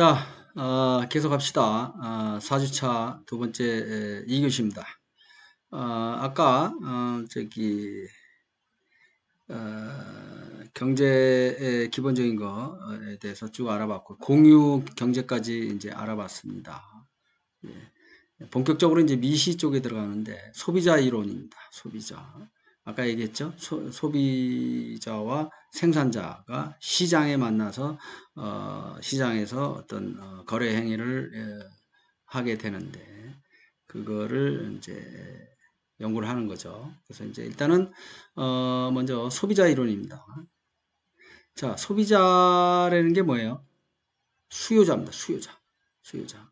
자, 어, 계속 합시다. 어, 4주차 두 번째 에, 2교시입니다. 어, 아까 어, 저기 어, 경제의 기본적인 거에 대해서 쭉 알아봤고 공유 경제까지 이제 알아봤습니다. 예. 본격적으로 이제 미시 쪽에 들어가는데 소비자 이론입니다. 소비자. 아까 얘기했죠. 소, 비자와 생산자가 시장에 만나서 어, 시장에서 어떤 어, 거래 행위를 예, 하게 되는데 그거를 이제 연구를 하는 거죠. 그래서 이제 일단은 어, 먼저 소비자 이론입니다. 자, 소비자라는 게 뭐예요? 수요자입니다. 수요자. 수요자.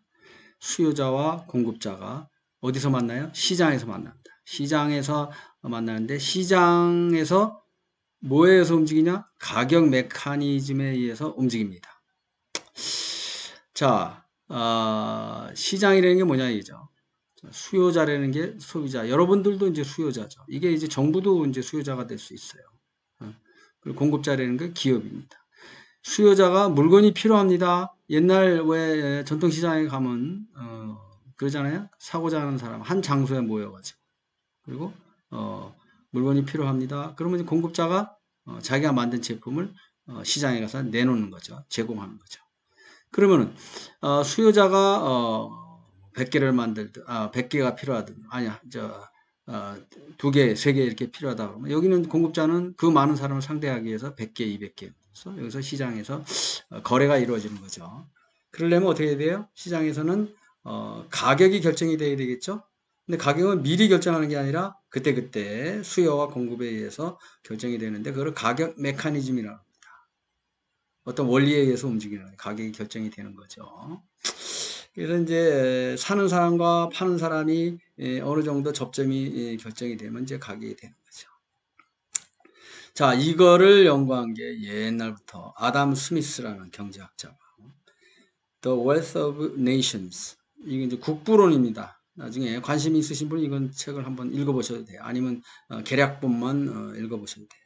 수요자와 공급자가 어디서 만나요? 시장에서 만납니다. 시장에서 만나는데 시장에서 뭐에 의해서 움직이냐? 가격 메커니즘에 의해서 움직입니다. 자, 어, 시장이라는 게 뭐냐 이죠. 수요자라는 게 소비자. 여러분들도 이제 수요자죠. 이게 이제 정부도 이제 수요자가 될 수 있어요. 어, 그리고 공급자라는 게 기업입니다. 수요자가 물건이 필요합니다. 옛날 왜 전통시장에 가면 어, 그러잖아요. 사고자 하는 사람 한 장소에 모여가지고 그리고 어, 물건이 필요합니다. 그러면 공급자가 어, 자기가 만든 제품을 어, 시장에 가서 내놓는 거죠. 제공하는 거죠. 그러면은 어, 수요자가 어, 100개를 만들든 아 100개가 필요하든 아니야 저 어, 두 개, 세 개 이렇게 필요하다 그러면 여기는 공급자는 그 많은 사람을 상대하기 위해서 100개, 200개 그래서 여기서 시장에서 어, 거래가 이루어지는 거죠. 그러려면 어떻게 해야 돼요? 시장에서는 어, 가격이 결정이 돼야 되겠죠. 근데 가격은 미리 결정하는 게 아니라 그때그때 수요와 공급에 의해서 결정이 되는데 그걸 가격 메커니즘이라고 합니다. 어떤 원리에 의해서 움직이는 가격이 결정이 되는 거죠. 그래서 이제 사는 사람과 파는 사람이 어느 정도 접점이 결정이 되면 이제 가격이 되는 거죠. 자, 이거를 연구한 게 옛날부터 아담 스미스라는 경제학자가 The Wealth of Nations 이게 이제 국부론입니다. 나중에 관심 있으신 분은 이건 책을 한번 읽어보셔도 돼요. 아니면 어, 계략본만 어, 읽어보셔도 돼요.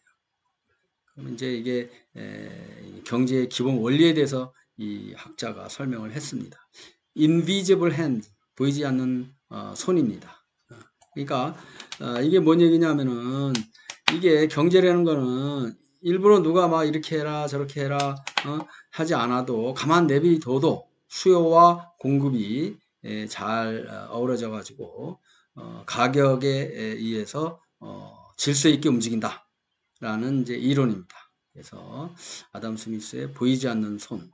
그럼 이제 이게 에, 경제의 기본 원리에 대해서 이 학자가 설명을 했습니다. invisible hand 보이지 않는 어, 손입니다. 어, 그러니까 어, 이게 뭔 얘기냐면은 이게 경제라는 거는 일부러 누가 막 이렇게 해라 저렇게 해라 어, 하지 않아도 가만 내비둬도 수요와 공급이 예, 잘 어, 어우러져 가지고 어, 가격에 의해서 어, 질서 있게 움직인다 라는 이제 이론입니다. 그래서 아담 스미스의 보이지 않는 손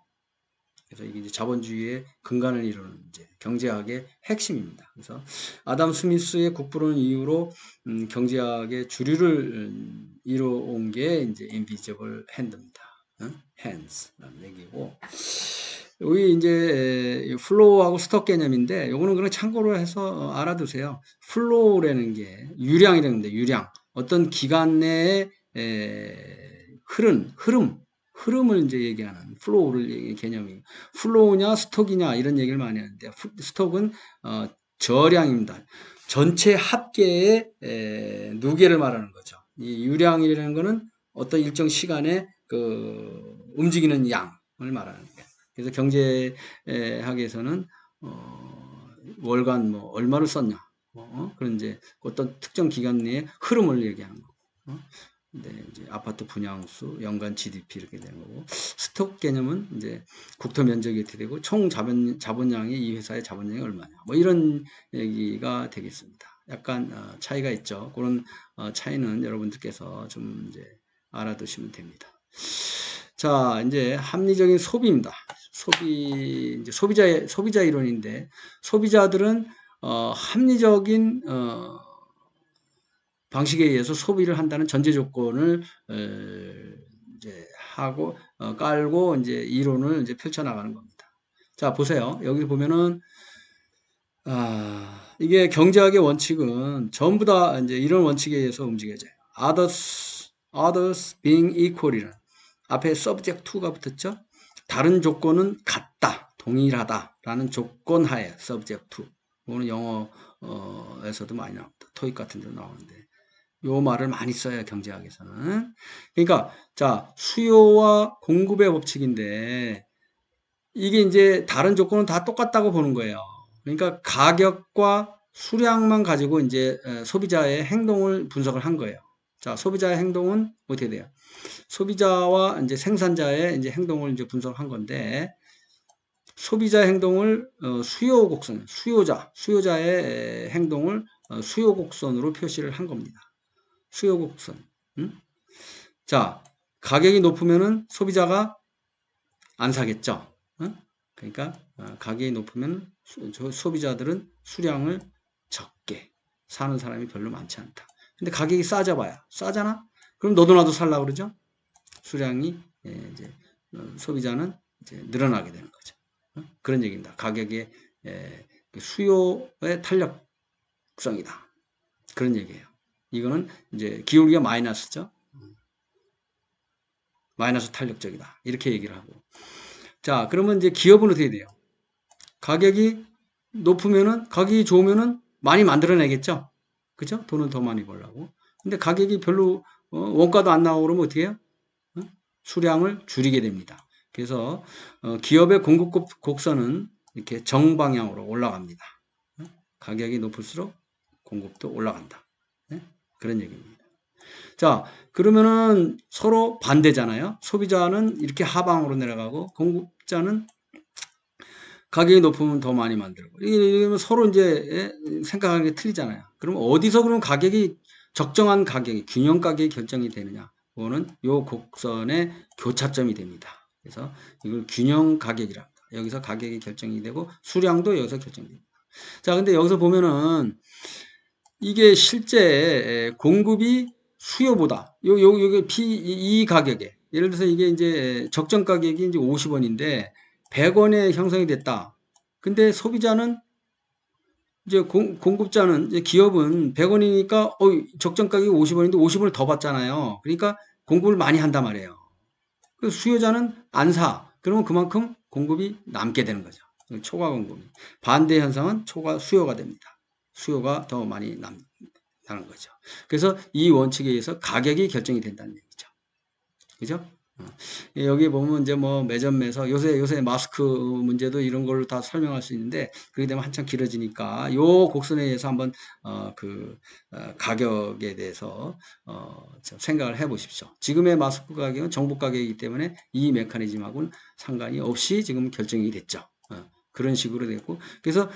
그래서 이게 이제 자본주의의 근간을 이루는 이제 경제학의 핵심입니다. 그래서 아담 스미스의 국부론 이후로 음, 경제학의 주류를 음, 이루어온 게 이제 invisible hand입니다. 응? hands라는 얘기고 여기 이제 플로우하고 스톡 개념인데 요거는 그냥 참고로 해서 알아두세요. 플로우라는 게 유량이라는 데 유량 어떤 기간 내에 흐른 흐름 흐름을 이제 얘기하는 플로우를 얘기 개념이 플로우냐 스톡이냐 이런 얘기를 많이 하는데 스톡은 어, 저량입니다. 전체 합계의 에, 누계를 말하는 거죠. 이 유량이라는 거는 어떤 일정 시간에 그 움직이는 양을 말하는 거예요. 그래서 경제학에서는 어, 월간 뭐 얼마를 썼냐 어? 그런 이제 어떤 특정 기간 내에 흐름을 얘기하는 거고 어? 네, 이제 아파트 분양수, 연간 GDP 이렇게 되는 거고 스톡 개념은 이제 국토 면적이 어떻게 되고 총 자본 자본량이 이 회사의 자본량이 얼마냐 뭐 이런 얘기가 되겠습니다. 약간 어, 차이가 있죠. 그런 어, 차이는 여러분들께서 좀 이제 알아두시면 됩니다. 자, 이제 합리적인 소비입니다. 소비 이제 소비자 소비자 이론인데 소비자들은 어, 합리적인 어, 방식에 의해서 소비를 한다는 전제 조건을 에, 이제 하고 어, 깔고 이제 이론을 이제 펼쳐 나가는 겁니다. 자 보세요. 여기 보면은 아, 이게 경제학의 원칙은 전부 다 이제 이런 원칙에 의해서 움직여져요. others others being equal이라는 앞에 subject to가 붙었죠. 다른 조건은 같다, 동일하다라는 조건 하에 subject to. 이거는 영어에서도 많이 나옵니다. 토익 같은 데도 나오는데 요 말을 많이 써요 경제학에서는. 그러니까 자 수요와 공급의 법칙인데 이게 이제 다른 조건은 다 똑같다고 보는 거예요. 그러니까 가격과 수량만 가지고 이제 에, 소비자의 행동을 분석을 한 거예요. 자, 소비자의 행동은 어떻게 돼요? 소비자와 이제 생산자의 이제 행동을 이제 분석한 건데 소비자 행동을 어, 수요 곡선, 수요자, 수요자의 에, 행동을 어, 수요 곡선으로 표시를 한 겁니다. 수요 곡선. 음? 자, 가격이 높으면은 소비자가 안 사겠죠. 어? 그러니까 어, 가격이 높으면 수- 저 소비자들은 수량을 적게 사는 사람이 별로 많지 않다. 근데 가격이 싸져봐야 싸잖아. 그럼 너도 나도 살라 그러죠. 수량이 예, 이제 어, 소비자는 이제 늘어나게 되는 거죠. 어? 그런 얘기입니다. 가격의 예, 그 수요의 탄력성이다. 그런 얘기예요. 이거는 이제 기울기가 마이너스죠. 마이너스 탄력적이다. 이렇게 얘기를 하고. 자, 그러면 이제 기업은 어떻게 돼요? 가격이 높으면은, 가격이 좋으면은 많이 만들어내겠죠? 그죠? 돈을 더 많이 벌라고. 근데 가격이 별로, 어, 원가도 안 나오고 그러면 어떻게 해요? 어? 수량을 줄이게 됩니다. 그래서, 어, 기업의 공급 곡- 곡선은 이렇게 정방향으로 올라갑니다. 어? 가격이 높을수록 공급도 올라간다. 네? 그런 얘기입니다. 자, 그러면은 서로 반대잖아요. 소비자는 이렇게 하방으로 내려가고 공급자는 가격이 높으면 더 많이 만들고 이러면 서로 이제 예, 생각하는 게 틀리잖아요. 그럼 어디서 그럼 가격이 적정한 가격이 균형 가격이 결정이 되느냐? 그거는 요 곡선의 교차점이 됩니다. 그래서 이걸 균형 가격이라 합니다. 여기서 가격이 결정이 되고 수량도 여기서 결정이 됩니다. 자, 근데 여기서 보면은 이게 실제 공급이 수요보다 요, 요, 요게 P, 이, 이 가격에 예를 들어서 이게 이제 적정 가격이 이제 50원인데 100원에 형성이 됐다. 근데 소비자는 이제 공, 공급자는 이제 기업은 100원이니까 어, 적정 가격이 50원인데 50원을 더 받잖아요. 그러니까 공급을 많이 한단 말이에요. 그 수요자는 안 사. 그러면 그만큼 공급이 남게 되는 거죠. 초과 공급이. 반대 현상은 초과 수요가 됩니다. 수요가 더 많이 남, 나는 거죠. 그래서 이 원칙에 의해서 가격이 결정이 된다는 얘기죠. 그죠? 어. 여기 보면 이제 뭐 매점 매서 요새 요새 마스크 문제도 이런 걸로 다 설명할 수 있는데 그게 되면 한참 길어지니까 요 곡선에 의해서 한번 어그 어, 가격에 대해서 어좀 생각을 해 보십시오. 지금의 마스크 가격은 정부 가격이기 때문에 이 메커니즘하고는 상관이 없이 지금 결정이 됐죠. 어, 그런 식으로 됐고 그래서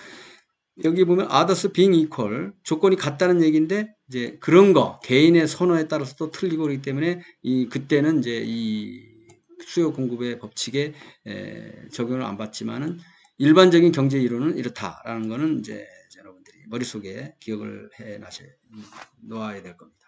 여기 보면 others being equal 조건이 같다는 얘기인데 이제 그런 거 개인의 선호에 따라서 또 틀리고 그렇기 때문에 이 그때는 이제 이 수요 공급의 법칙에 에, 적용을 안 받지만은 일반적인 경제 이론은 이렇다라는 거는 이제 여러분들이 머릿속에 기억을 해 놔셔 놓아야 될 겁니다.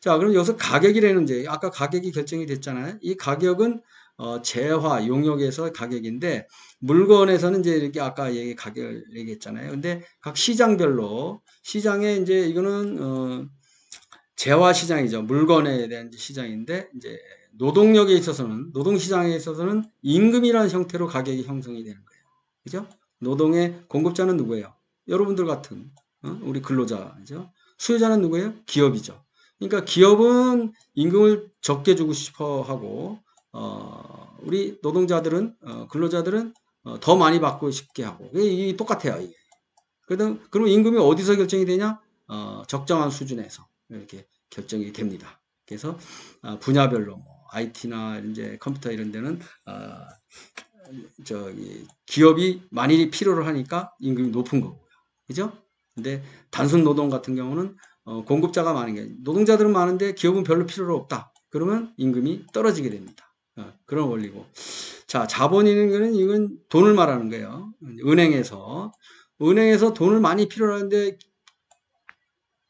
자, 그럼 여기서 가격이라는 이제 아까 가격이 결정이 됐잖아요. 이 가격은 어, 재화 용역에서 가격인데 물건에서는 이제 이렇게 아까 얘기 가격을 얘기했잖아요. 근데 각 시장별로 시장에 이제 이거는 어 재화 시장이죠. 물건에 대한 시장인데 이제 노동력에 있어서는 노동 시장에 있어서는 임금이라는 형태로 가격이 형성이 되는 거예요. 그죠? 노동의 공급자는 누구예요? 여러분들 같은 어? 우리 근로자죠. 수요자는 누구예요? 기업이죠. 그러니까 기업은 임금을 적게 주고 싶어 하고 어, 우리 노동자들은 어, 근로자들은 어, 더 많이 받고 싶게 하고 이게, 똑같아요. 이게. 그러다 그러면 임금이 어디서 결정이 되냐? 어, 적정한 수준에서 이렇게 결정이 됩니다. 그래서 아, 분야별로 뭐 IT나 이제 컴퓨터 이런 데는 어, 저기 기업이 많이 필요로 하니까 임금이 높은 거고요. 그죠? 근데 단순 노동 같은 경우는 어, 공급자가 많은 게 노동자들은 많은데 기업은 별로 필요로 없다. 그러면 임금이 떨어지게 됩니다. 어, 그런 원리고. 자, 자본이라는 이건 돈을 말하는 거예요. 은행에서 은행에서 돈을 많이 필요로 하는데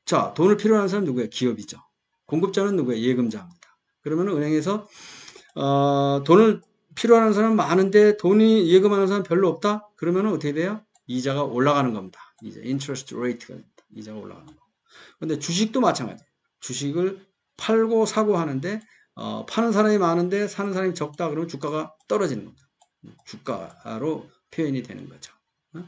자, 돈을 필요로 하는 사람 누구예요? 기업이죠. 공급자는 누구예요? 예금자입니다. 그러면 은행에서 어, 돈을 필요하는 사람 많은데 돈이 예금하는 사람 별로 없다? 그러면 어떻게 돼요? 이자가 올라가는 겁니다. 이자, interest rate가 됩니다. 이자가 올라가는 거. 근데 주식도 마찬가지예요. 주식을 팔고 사고 하는데 어, 파는 사람이 많은데 사는 사람이 적다 그러면 주가가 떨어지는 겁니다. 주가로 표현이 되는 거죠. 어?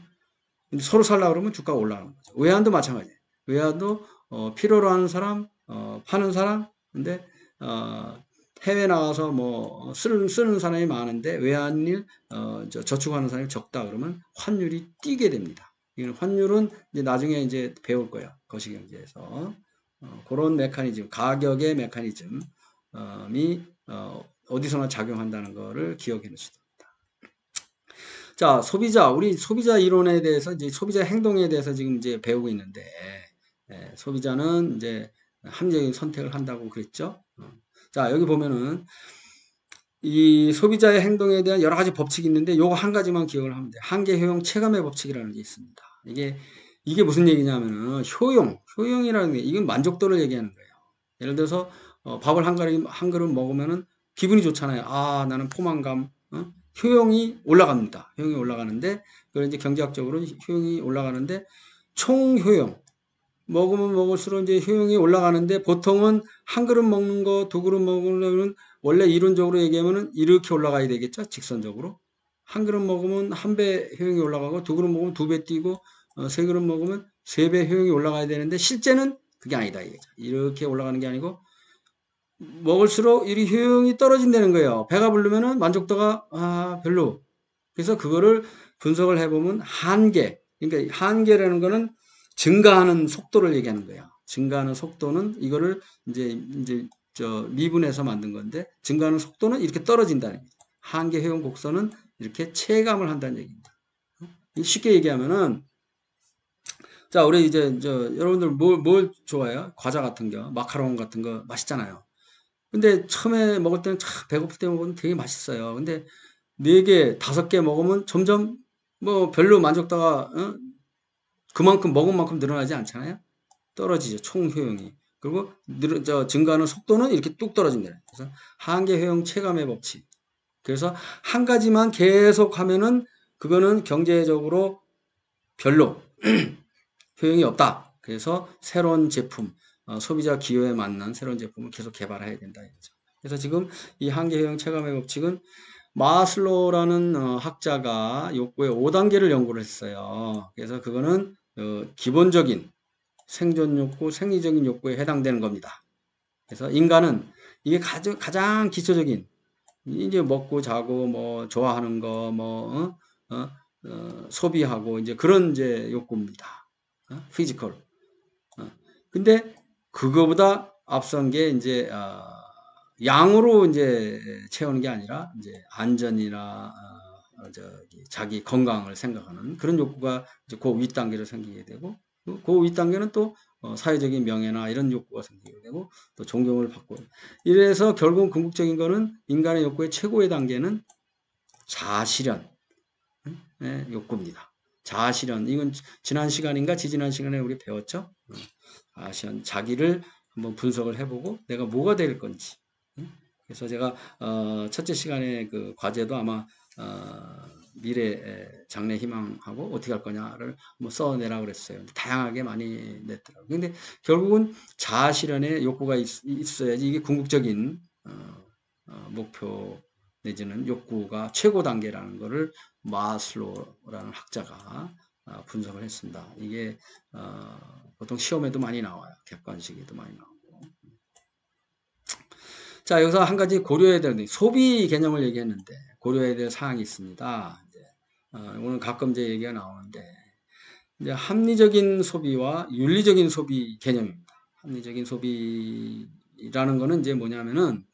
서로 살라 그러면 주가가 올라가는 거죠. 외환도 마찬가지예요. 외환도 어, 필요로 하는 사람, 어, 파는 사람, 근데 어, 해외 나가서 뭐 쓰는, 쓰는 사람이 많은데 외환일 어, 저, 저축하는 사람이 적다 그러면 환율이 뛰게 됩니다. 이건 환율은 이제 나중에 이제 배울 거예요. 거시경제에서 어, 그런 메커니즘, 가격의 메커니즘이 어, 어디서나 작용한다는 거를 기억해 놓으시다. 자, 소비자, 우리 소비자 이론에 대해서 이제 소비자 행동에 대해서 지금 이제 배우고 있는데, 예, 소비자는 이제 합리적인 선택을 한다고 그랬죠. 어. 자, 여기 보면은 이 소비자의 행동에 대한 여러 가지 법칙이 있는데 요거 한 가지만 기억을 하면 돼요. 한계 효용 체감의 법칙이라는 게 있습니다. 이게 이게 무슨 얘기냐면은 효용, 효용이라는 게 이건 만족도를 얘기하는 거예요. 예를 들어서 어, 밥을 한 그릇 한 그릇 먹으면은 기분이 좋잖아요. 아, 나는 포만감, 어? 효용이 올라갑니다. 효용이 올라가는데 그걸 이제 경제학적으로 효용이 올라가는데 총 효용 먹으면 먹을수록 이제 효용이 올라가는데 보통은 한 그릇 먹는 거, 두 그릇 먹으려면 원래 이론적으로 얘기하면은 이렇게 올라가야 되겠죠? 직선적으로. 한 그릇 먹으면 한 배 효용이 올라가고 두 그릇 먹으면 두 배 뛰고 어, 세 그릇 먹으면 세 배 효용이 올라가야 되는데 실제는 그게 아니다. 이렇게 올라가는 게 아니고 먹을수록 이 효용이 떨어진다는 거예요. 배가 부르면은 만족도가 아, 별로. 그래서 그거를 분석을 해보면 한계. 그러니까 한계라는 거는 증가하는 속도를 얘기하는 거예요. 증가하는 속도는 이거를 이제 이제 저 미분해서 만든 건데 증가하는 속도는 이렇게 떨어진다는 거예요. 한계 효용 곡선은 이렇게 체감을 한다는 얘기입니다. 쉽게 얘기하면은 자 우리 이제 저 여러분들 뭘, 뭘 좋아해요? 과자 같은 거, 마카롱 같은 거 맛있잖아요. 근데 처음에 먹을 때는 참 배고플 때 먹으면 되게 맛있어요. 근데 네 개, 다섯 개 먹으면 점점 뭐 별로 만족도가 어? 그만큼 먹은 만큼 늘어나지 않잖아요. 떨어지죠. 총 효용이. 그리고 늘, 저 증가하는 속도는 이렇게 뚝 떨어진다. 그래서 한계 효용 체감의 법칙. 그래서 한 가지만 계속 하면은 그거는 경제적으로 별로 효용이 없다. 그래서 새로운 제품, 어, 소비자 기호에 맞는 새로운 제품을 계속 개발해야 된다. 이거죠. 그래서 지금 이 한계 효용 체감의 법칙은 마슬로라는 어, 학자가 욕구의 5단계를 연구를 했어요. 그래서 그거는 어, 기본적인 생존 욕구, 생리적인 욕구에 해당되는 겁니다. 그래서 인간은 이게 가장, 가장 기초적인 이제 먹고 자고 뭐 좋아하는 거뭐 어? 어? 어, 소비하고 이제 그런 이제 욕구입니다. 피지컬. 어? 근데 그거보다 앞선 게 이제 어, 양으로 이제 채우는 게 아니라 이제 안전이나 어, 저기 자기 건강을 생각하는 그런 욕구가 이제 그 윗단계로 생기게 되고 그 윗단계는 또 어, 사회적인 명예나 이런 욕구가 생기게 되고 또 존경을 받고 이래서 결국 궁극적인 거는 인간의 욕구의 최고의 단계는 자아실현 의 욕구입니다. 자아실현 이건 지난 시간인가 지지난 시간에 우리 배웠죠. 자아실현 자기를 한번 분석을 해보고 내가 뭐가 될 건지 그래서 제가 어, 첫째 시간에 그 과제도 아마 어, 미래 장래 희망하고 어떻게 할 거냐를 뭐 써내라 그랬어요. 다양하게 많이 냈더라고요. 근데 결국은 자아 실현의 욕구가 있, 어야지 이게 궁극적인 어, 어, 목표 내지는 욕구가 최고 단계라는 것을 마슬로라는 학자가 어, 분석을 했습니다. 이게 어, 보통 시험에도 많이 나와요. 객관식에도 많이 나오고. 자, 여기서 한 가지 고려해야 되는 소비 개념을 얘기했는데 고려해야 될 사항이 있습니다. 어, 오늘 가끔 이제 얘기가 나오는데 이제 합리적인 소비와 윤리적인 소비 개념입니다. 합리적인 소비라는 거는 이제 뭐냐면은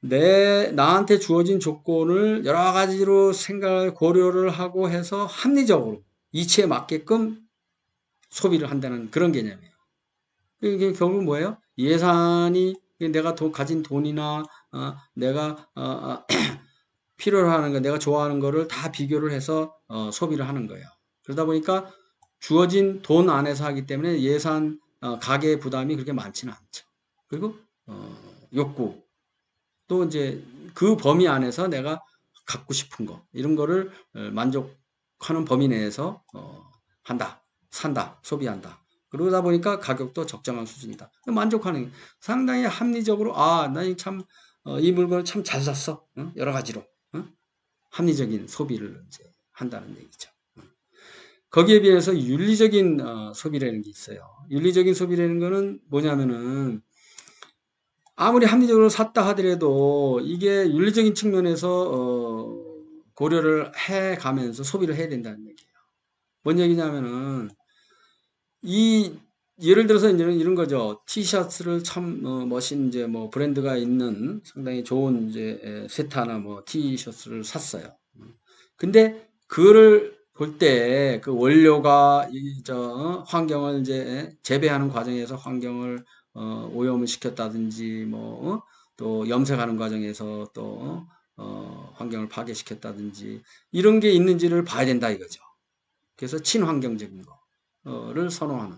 내 나한테 주어진 조건을 여러 가지로 생각을 고려를 하고 해서 합리적으로 이치에 맞게끔 소비를 한다는 그런 개념이에요. 이게 결국 뭐예요? 예산이 내가 돈, 가진 돈이나 어, 내가 어, 어, 필요로 하는 거, 내가 좋아하는 거를 다 비교를 해서 어, 소비를 하는 거예요. 그러다 보니까 주어진 돈 안에서 하기 때문에 예산 어, 가계 부담이 그렇게 많지는 않죠. 그리고 어, 욕구 또 이제 그 범위 안에서 내가 갖고 싶은 거 이런 거를 만족하는 범위 내에서 한다, 산다, 소비한다. 그러다 보니까 가격도 적정한 수준이다. 만족하는 상당히 합리적으로 아, 나참이 어, 물건을 참 잘 샀어. 응? 여러 가지로 응? 합리적인 소비를 한다는 얘기죠. 거기에 비해서 윤리적인 어, 소비라는 게 있어요. 윤리적인 소비라는 거는 뭐냐면은 아무리 합리적으로 샀다 하더라도 이게 윤리적인 측면에서 어, 고려를 해 가면서 소비를 해야 된다는 얘기예요. 뭔 얘기냐면은 이 예를 들어서 이제는 이런 거죠. 티셔츠를 참 어, 멋진 이제 뭐 브랜드가 있는 상당히 좋은 이제 에, 세타나 뭐 티셔츠를 샀어요. 근데 그거를 볼 때 그 원료가 이 저 환경을 이제 재배하는 과정에서 환경을 어, 오염을 시켰다든지 뭐 어? 또 염색하는 과정에서 또 어, 환경을 파괴시켰다든지 이런 게 있는지를 봐야 된다 이거죠. 그래서 친환경적인 거 를 선호하는.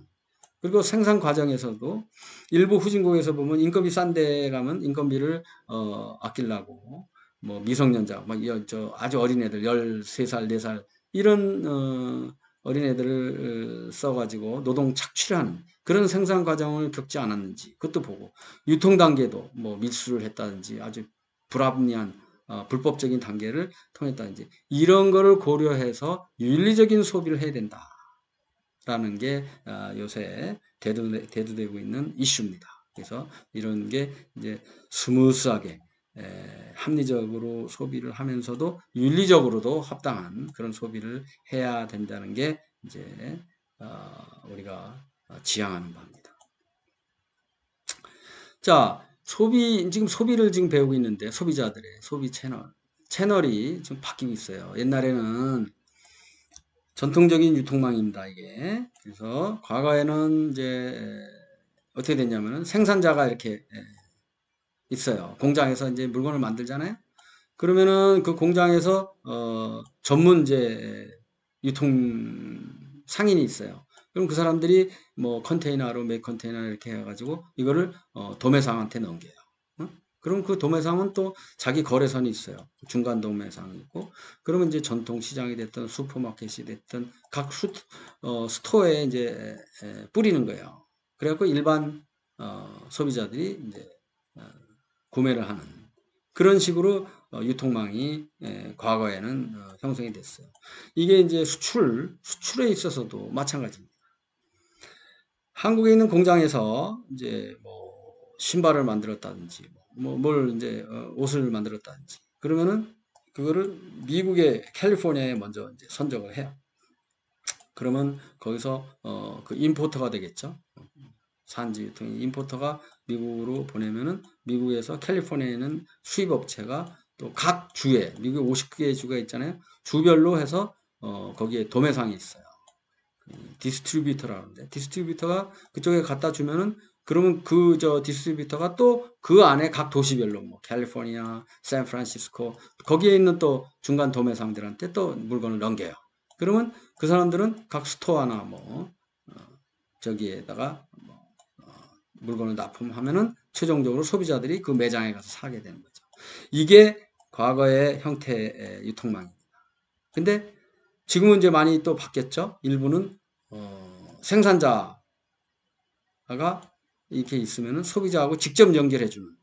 그리고 생산 과정에서도 일부 후진국에서 보면 인건비 싼 데 가면 인건비를 어, 아끼려고 뭐 미성년자, 막 저 아주 어린 애들 13살, 4살 이런 어, 어린애들을 써가지고 노동 착취하는 그런 생산 과정을 겪지 않았는지 그것도 보고 유통 단계도 뭐 밀수를 했다든지 아주 불합리한 어, 불법적인 단계를 통했다든지 이런 거를 고려해서 윤리적인 소비를 해야 된다 라는 게 어, 요새 대두, 대두되고 있는 이슈입니다. 그래서 이런 게 이제 스무스하게 에, 합리적으로 소비를 하면서도 윤리적으로도 합당한 그런 소비를 해야 된다는 게 이제 어, 우리가 지향하는 바입니다. 자, 소비 지금 소비를 지금 배우고 있는데 소비자들의 소비 채널 채널이 지금 바뀌고 있어요. 옛날에는 전통적인 유통망입니다. 이게 그래서 과거에는 이제 어떻게 됐냐면은 생산자가 이렇게 있어요. 공장에서 이제 물건을 만들잖아요. 그러면은 그 공장에서 어 전문 이제 유통 상인이 있어요. 그럼 그 사람들이 뭐 컨테이너로 몇 컨테이너 이렇게 해가지고 이거를 어 도매상한테 넘겨요. 어? 그럼 그 도매상은 또 자기 거래선이 있어요. 중간 도매상이 있고, 그러면 이제 전통 시장이 됐든 슈퍼마켓이 됐든 각 수, 어, 스토어에 이제 에, 뿌리는 거예요. 그래갖고 일반 어, 소비자들이 이제 어, 구매를 하는 그런 식으로 어, 유통망이 예, 과거에는 어, 형성이 됐어요. 이게 이제 수출, 수출에 있어서도 마찬가지입니다. 한국에 있는 공장에서 이제 뭐 신발을 만들었다든지 뭐 뭘 이제 어, 옷을 만들었다든지 그러면은 그거를 미국의 캘리포니아에 먼저 이제 선적을 해요. 그러면 거기서 어, 그 임포터가 되겠죠. 산지 유통이 임포터가 미국으로 보내면은 미국에서 캘리포니아에 는 수입업체가 또 각 주에 미국에 50개의 주가 있잖아요. 주별로 해서 어, 거기에 도매상이 있어요. 디스트리뷰터라는데 디스트리뷰터가 그쪽에 갖다 주면은 그러면 그 저 디스트리뷰터가 또 그 안에 각 도시별로 뭐 캘리포니아, 샌프란시스코 거기에 있는 또 중간 도매상들한테 또 물건을 넘겨요. 그러면 그 사람들은 각 스토어나 뭐 어, 저기에다가 뭐 어, 물건을 납품하면은 최종적으로 소비자들이 그 매장에 가서 사게 되는 거죠. 이게 과거의 형태의 유통망입니다. 근데 지금은 이제 많이 또 바뀌었죠. 일부는 어, 생산자가 이렇게 있으면 소비자하고 직접 연결해주는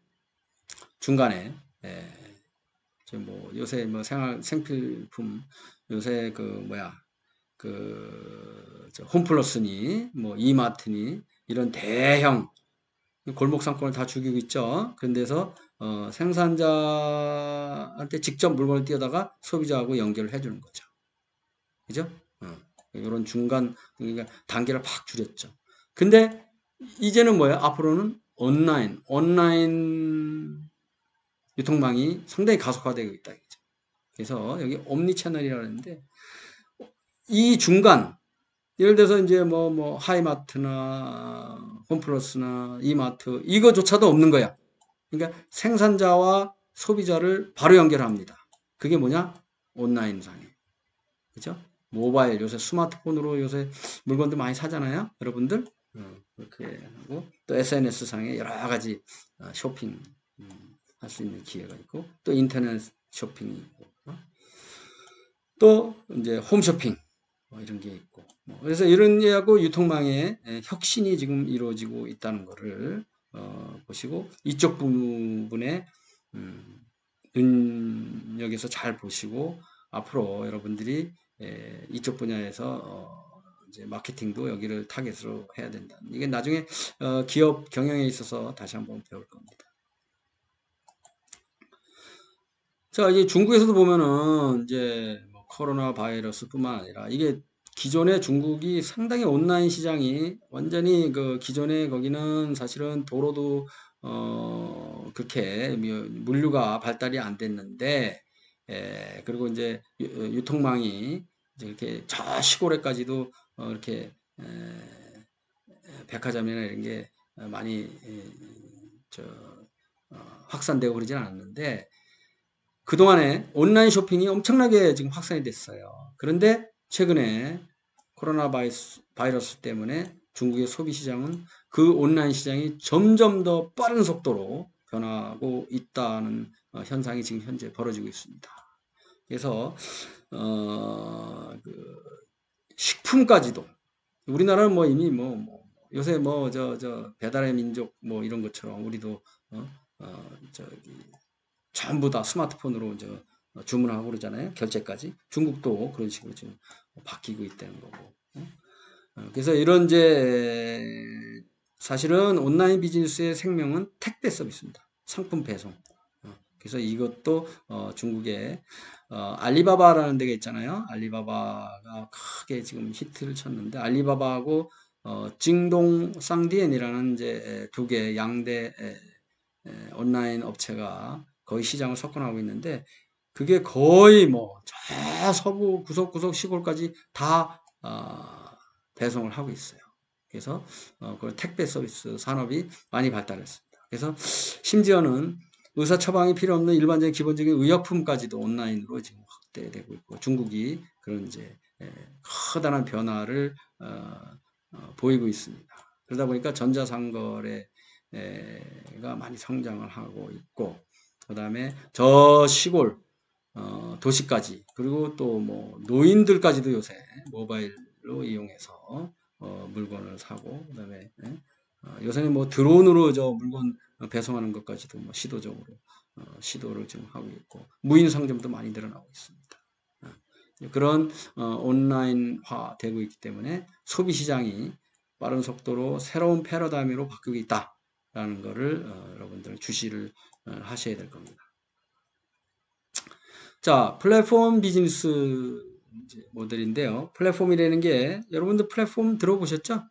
중간에 예, 뭐 요새 뭐 생활 생필품 요새 그 뭐야 그 홈플러스니 뭐 이마트니 이런 대형 골목 상권을 다 죽이고 있죠. 그런 데서 어, 생산자한테 직접 물건을 띄어다가 소비자하고 연결을 해주는 거죠. 그죠? 어, 이런 중간 그러니까 단계를 팍 줄였죠. 근데 이제는 뭐예요? 앞으로는 온라인, 온라인 유통망이 상당히 가속화되고 있다. 그래서 여기 옴니 채널이라는데 이 중간 예를 들어서 이제 뭐, 뭐, 하이마트나 홈플러스나 이마트, 이거조차도 없는 거야. 그러니까 생산자와 소비자를 바로 연결합니다. 그게 뭐냐? 온라인상에. 그죠? 모바일, 요새 스마트폰으로 요새 물건들 많이 사잖아요. 여러분들. 어, 그렇게 하고, 또 SNS상에 여러 가지 어, 쇼핑 음, 할수 있는 기회가 있고, 또 인터넷 쇼핑이 있고, 어? 또 이제 홈쇼핑. 뭐 이런 게 있고. 뭐 그래서 이런 예하고 유통망의 혁신이 지금 이루어지고 있다는 것을 어, 보시고 이쪽 부분에 음, 눈여겨서 잘 보시고 앞으로 여러분들이 에, 이쪽 분야에서 어, 이제 마케팅도 여기를 타겟으로 해야 된다. 이게 나중에 어, 기업 경영에 있어서 다시 한번 배울 겁니다. 자, 이제 중국에서도 보면은 이제 뭐 코로나 바이러스뿐만 아니라 이게 기존에 중국이 상당히 온라인 시장이 완전히 그 기존에 거기는 사실은 도로도 어 그렇게 뭐 물류가 발달이 안 됐는데 에 그리고 이제 유, 유통망이 이제 이렇게 저 시골에까지도 어 이렇게 에, 백화점이나 이런 게 많이 에, 저 어, 확산되고 그러진 않았는데 그동안에 온라인 쇼핑이 엄청나게 지금 확산이 됐어요. 그런데 최근에 코로나 바이러스, 바이러스 때문에 중국의 소비 시장은 그 온라인 시장이 점점 더 빠른 속도로 변하고 있다는 어, 현상이 지금 현재 벌어지고 있습니다. 그래서 어, 그 식품까지도 우리나라는 뭐 이미 뭐, 뭐 요새 뭐 저 저 배달의 민족 뭐 이런 것처럼 우리도 어, 어 저기 전부 다 스마트폰으로 이제 주문하고 그러잖아요. 결제까지. 중국도 그런 식으로 지금 바뀌고 있다는 거고. 어, 그래서 이런 이제 사실은 온라인 비즈니스의 생명은 택배 서비스입니다. 상품 배송. 어, 그래서 이것도 어, 중국의 알리바바라는 데가 있잖아요. 알리바바가 크게 지금 히트를 쳤는데 알리바바하고 징동 쌍디엔이라는 이제 두 개 양대 온라인 업체가 거의 시장을 석권하고 있는데 그게 거의 뭐 저 서부 구석구석 시골까지 다 어, 배송을 하고 있어요. 그래서 어, 그 택배 서비스 산업이 많이 발달했습니다. 그래서 심지어는 의사 처방이 필요 없는 일반적인 기본적인 의약품까지도 온라인으로 지금 확대되고 있고 중국이 그런 이제 예, 커다란 변화를 어, 어, 보이고 있습니다. 그러다 보니까 전자상거래가 많이 성장을 하고 있고 그 다음에 저 시골 어, 도시까지 그리고 또 뭐 노인들까지도 요새 모바일로 이용해서 어, 물건을 사고 그 다음에 예? 어, 요새는 뭐 드론으로 저 물건 배송하는 것까지도 뭐 시도적으로 어, 시도를 지금 하고 있고 무인 상점도 많이 늘어나고 있습니다. 어, 그런 어, 온라인화 되고 있기 때문에 소비 시장이 빠른 속도로 새로운 패러다임으로 바뀌고 있다라는 것을 어, 여러분들 주시를 어, 하셔야 될 겁니다. 자, 플랫폼 비즈니스 모델인데요. 플랫폼이라는 게 여러분들 플랫폼 들어보셨죠?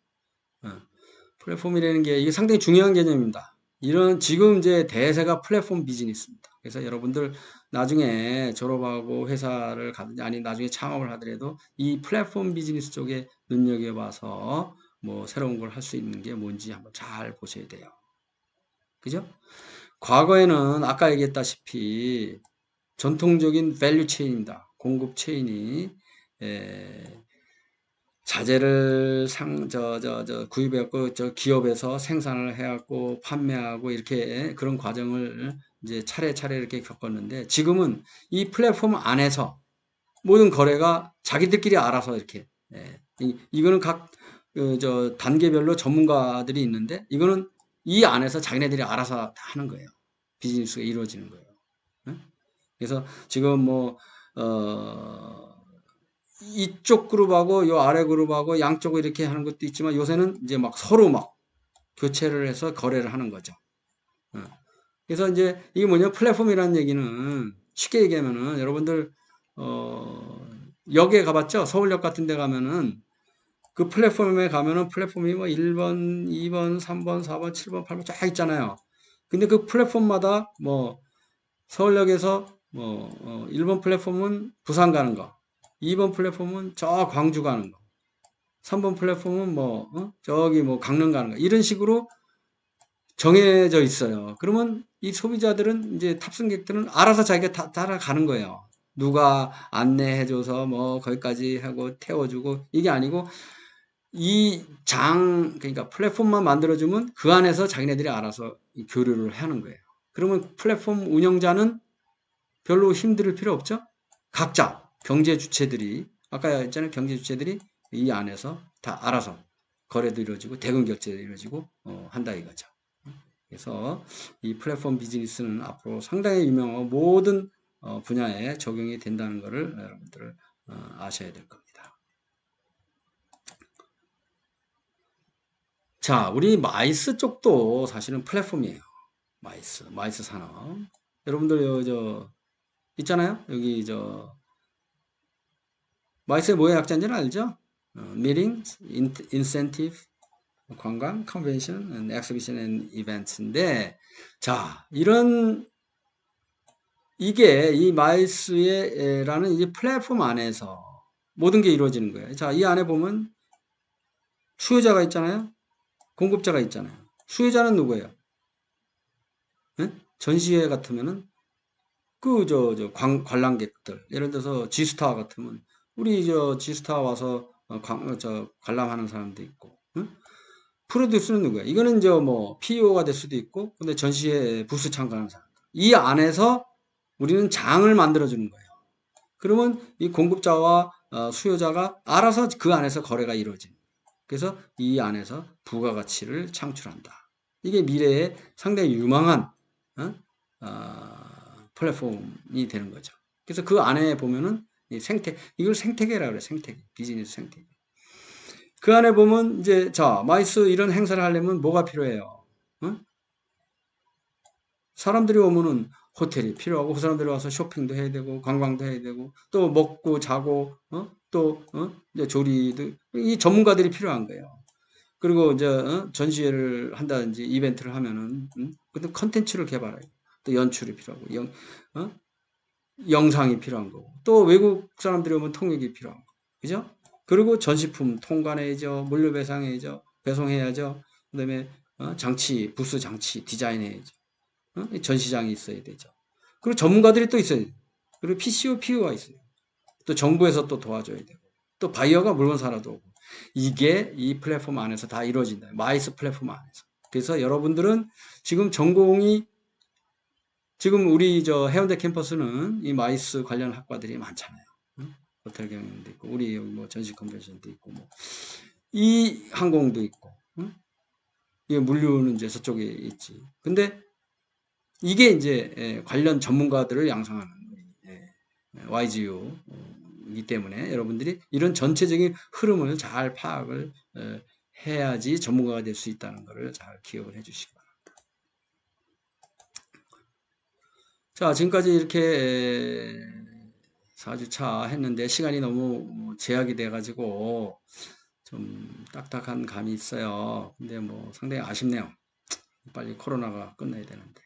어, 플랫폼이라는 게 이게 상당히 중요한 개념입니다. 이런 지금 이제 대세가 플랫폼 비즈니스입니다. 그래서 여러분들 나중에 졸업하고 회사를 가든지 아니 나중에 창업을 하더라도 이 플랫폼 비즈니스 쪽에 눈여겨봐서 뭐 새로운 걸 할 수 있는 게 뭔지 한번 잘 보셔야 돼요. 그죠? 과거에는 아까 얘기했다시피 전통적인 밸류 체인입니다. 공급 체인이 에, 자재를 상, 저, 저, 저, 구입해갖고, 저 기업에서 생산을 해갖고, 판매하고, 이렇게 그런 과정을 이제 차례차례 이렇게 겪었는데, 지금은 이 플랫폼 안에서 모든 거래가 자기들끼리 알아서 이렇게, 예, 이, 이거는 각, 그, 저, 단계별로 전문가들이 있는데, 이거는 이 안에서 자기네들이 알아서 다 하는 거예요. 비즈니스가 이루어지는 거예요. 그래서 지금 뭐, 어, 이쪽 그룹하고 요 아래 그룹하고 양쪽을 이렇게 하는 것도 있지만 요새는 이제 막 서로 막 교체를 해서 거래를 하는 거죠. 어. 그래서 이제 이게 뭐냐 플랫폼이라는 얘기는 쉽게 얘기하면은 여러분들 어 역에 가봤죠? 서울역 같은 데 가면은 그 플랫폼에 가면은 플랫폼이 뭐 1번, 2번, 3번, 4번, 7번, 8번 쫙 있잖아요. 근데 그 플랫폼마다 뭐 서울역에서 뭐 어, 1번 플랫폼은 부산 가는 거, 2번 플랫폼은 저 광주 가는 거, 3번 플랫폼은 뭐 어? 저기 뭐 강릉 가는 거 이런 식으로 정해져 있어요. 그러면 이 소비자들은 이제 탑승객들은 알아서 자기가 다, 따라가는 거예요. 누가 안내해줘서 뭐 거기까지 하고 태워주고 이게 아니고 이 장, 그러니까 플랫폼만 만들어주면 그 안에서 자기네들이 알아서 교류를 하는 거예요. 그러면 플랫폼 운영자는 별로 힘들 필요 없죠? 각자 경제 주체들이, 아까 했잖아요. 경제 주체들이 이 안에서 다 알아서 거래도 이루어지고 대금 결제도 이루어지고 어, 한다 이거죠. 그래서 이 플랫폼 비즈니스는 앞으로 상당히 유명하고 모든 어, 분야에 적용이 된다는 것을 여러분들 어, 아셔야 될 겁니다. 자, 우리 마이스 쪽도 사실은 플랫폼이에요. 마이스, 마이스 산업. 여러분들, 저, 있잖아요. 여기 저 마이스의 뭐의 약자인지는 알죠? 어, meeting, in- incentive, 관광, convention, and exhibition and events인데 자 이런 이게 이 마이스의라는 이제 플랫폼 안에서 모든 게 이루어지는 거예요. 자, 이 안에 보면 수요자가 있잖아요. 공급자가 있잖아요. 수요자는 누구예요? 예? 전시회 같으면은 그저저 관람객들 예를 들어서 지스타 같으면 우리 저 지스타 와서 어, 관, 어, 저 관람하는 사람도 있고 응? 프로듀스는 누구야? 이거는 저 뭐 PEO가 될 수도 있고 근데 전시회 부스 참가하는 사람 이 안에서 우리는 장을 만들어 주는 거예요. 그러면 이 공급자와 어, 수요자가 알아서 그 안에서 거래가 이루어집니다. 그래서 이 안에서 부가가치를 창출한다. 이게 미래에 상당히 유망한 어? 어, 플랫폼이 되는 거죠. 그래서 그 안에 보면은 이 생태 이걸 생태계라 그래 생태계 비즈니스 생태계. 그 안에 보면 이제 자 마이스 이런 행사를 하려면 뭐가 필요해요? 어? 사람들이 오면은 호텔이 필요하고 그 사람들이 와서 쇼핑도 해야 되고 관광도 해야 되고 또 먹고 자고 어? 또 어? 이제 조리도 이 전문가들이 필요한 거예요. 그리고 이제 어? 전시회를 한다든지 이벤트를 하면은 음? 근데 컨텐츠를 개발해요. 또 연출이 필요하고 영, 어? 영상이 필요한 거고 또 외국 사람들이 오면 통역이 필요한 거 그죠? 그리고 전시품 통관해야죠 물류 배상해야죠 배송해야죠 그 다음에 어? 장치 부스 장치 디자인해야죠 어? 전시장이 있어야 되죠. 그리고 전문가들이 또 있어야 돼요. 그리고 PCO, PO가 있어요. 또 정부에서 또 도와줘야 되고. 또 바이어가 물건 사러도 오고. 이게 이 플랫폼 안에서 다 이루어진다. 마이스 플랫폼 안에서. 그래서 여러분들은 지금 전공이 지금 우리 저 해운대 캠퍼스는 이 마이스 관련 학과들이 많잖아요. 응? 호텔 경영도 있고, 우리 뭐 전시 컨벤션도 있고, 뭐. 이 항공도 있고, 응? 이게 물류는 이제 저쪽에 있지. 근데 이게 이제 예, 관련 전문가들을 양성하는 예, YGU이기 때문에 여러분들이 이런 전체적인 흐름을 잘 파악을 어, 해야지 전문가가 될 수 있다는 것을 잘 기억을 해 주시기 바랍니다. 자, 지금까지 이렇게 4주차 했는데 시간이 너무 제약이 돼가지고 좀 딱딱한 감이 있어요. 근데 뭐 상당히 아쉽네요. 빨리 코로나가 끝나야 되는데.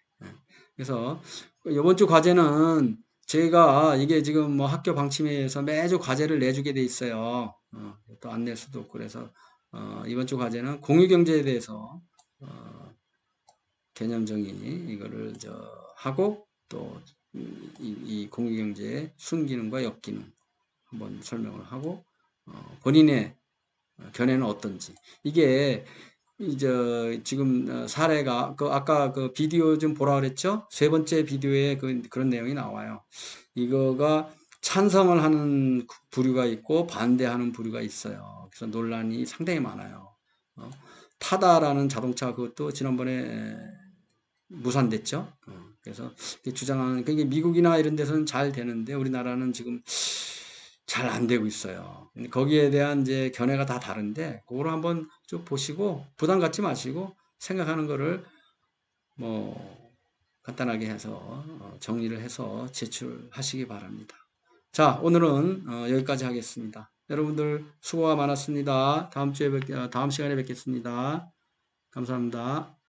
그래서 이번 주 과제는 제가 이게 지금 뭐 학교 방침회에서 매주 과제를 내주게 돼 있어요. 어, 또안 낼 수도 없고 그래서 어, 이번 주 과제는 공유경제에 대해서 어, 개념 정의 이거를 저 하고 또 이, 이 공유경제의 순기능과 역기능 한번 설명을 하고 어, 본인의 견해는 어떤지 이게 이제 지금 어, 사례가 그 아까 그 비디오 좀 보라 그랬죠? 세 번째 비디오에 그 그런 내용이 나와요. 이거가 찬성을 하는 부류가 있고 반대하는 부류가 있어요. 그래서 논란이 상당히 많아요. 어? 타다라는 자동차 그것도 지난번에 무산됐죠. 어, 그래서 주장하는 그게 미국이나 이런 데서는 잘 되는데 우리나라는 지금 잘 안 되고 있어요. 거기에 대한 이제 견해가 다 다른데 그거를 한번 쭉 보시고 부담 갖지 마시고 생각하는 거를 뭐 간단하게 해서 어, 정리를 해서 제출하시기 바랍니다. 자, 오늘은 어, 여기까지 하겠습니다. 여러분들 수고가 많았습니다. 다음 주에 뵙, 다음 시간에 뵙겠습니다. 감사합니다.